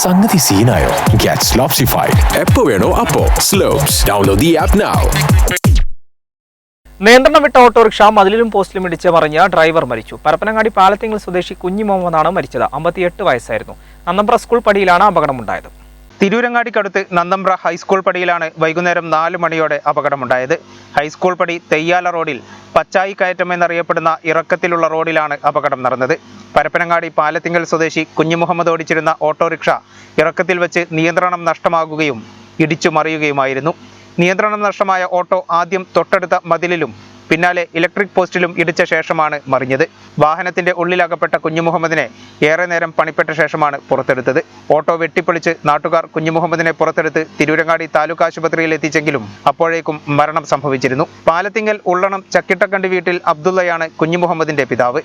സംഗതി സീനായോ? ഗെറ്റ് സ്ലോപ്സിഫൈഡ് എപ്പോ വേണോ അപ്പോ. Slops download the app now നിയന്ത്രണം വിട്ട ഓട്ടോറിക്ഷ മതിലിലും പോസ്റ്റിലും ഇടിച്ച് മറിഞ്ഞ ഡ്രൈവർ മരിച്ചു. പരപ്പനങ്ങാടി പാലത്തിങ്ങൾ സ്വദേശി കുഞ്ഞി മുഹമ്മദാണ് മരിച്ചത്. അമ്പത്തിയെട്ട് വയസ്സായിരുന്നു. നന്നമ്പ്ര സ്കൂൾ പടിയിലാണ് അപകടമുണ്ടായത്. തിരൂരങ്ങാടിക്കടുത്ത് നന്തമ്പ്ര ഹൈസ്കൂൾ പടിയിലാണ് വൈകുന്നേരം നാല് മണിയോടെ അപകടമുണ്ടായത്. ഹൈസ്കൂൾ പടി തെയ്യാല റോഡിൽ പച്ചായി കയറ്റം എന്നറിയപ്പെടുന്ന ഇറക്കത്തിലുള്ള റോഡിലാണ് അപകടം നടന്നത്. പരപ്പനങ്ങാടി പാലത്തിങ്കൽ സ്വദേശി കുഞ്ഞു മുഹമ്മദ് ഓടിച്ചിരുന്ന ഓട്ടോറിക്ഷ ഇറക്കത്തിൽ വെച്ച് നിയന്ത്രണം നഷ്ടമാകുകയും ഇടിച്ചു മറിയുകയുമായിരുന്നു നിയന്ത്രണം നഷ്ടമായ ഓട്ടോ ആദ്യം തൊട്ടടുത്ത മതിലിലും പിന്നാലെ ഇലക്ട്രിക് പോസ്റ്റിലും ഇടിച്ച ശേഷമാണ് മറിഞ്ഞത്. വാഹനത്തിന്റെ ഉള്ളിലകപ്പെട്ട കുഞ്ഞുമുഹമ്മദിനെ ഏറെ നേരം പണിപ്പെട്ട ശേഷമാണ് പുറത്തെടുത്തത്. ഓട്ടോ വെട്ടിപ്പൊളിച്ച് നാട്ടുകാർ കുഞ്ഞുമുഹമ്മദിനെ പുറത്തെടുത്ത് തിരൂരങ്ങാടി താലൂക്ക് ആശുപത്രിയിൽ എത്തിച്ചെങ്കിലും അപ്പോഴേക്കും മരണം സംഭവിച്ചിരുന്നു. പാലത്തിങ്കൽ ഉള്ളണം ചക്കിട്ടക്കണ്ടി വീട്ടിൽ അബ്ദുള്ളയാണ് കുഞ്ഞുമുഹമ്മദിന്റെ പിതാവ്.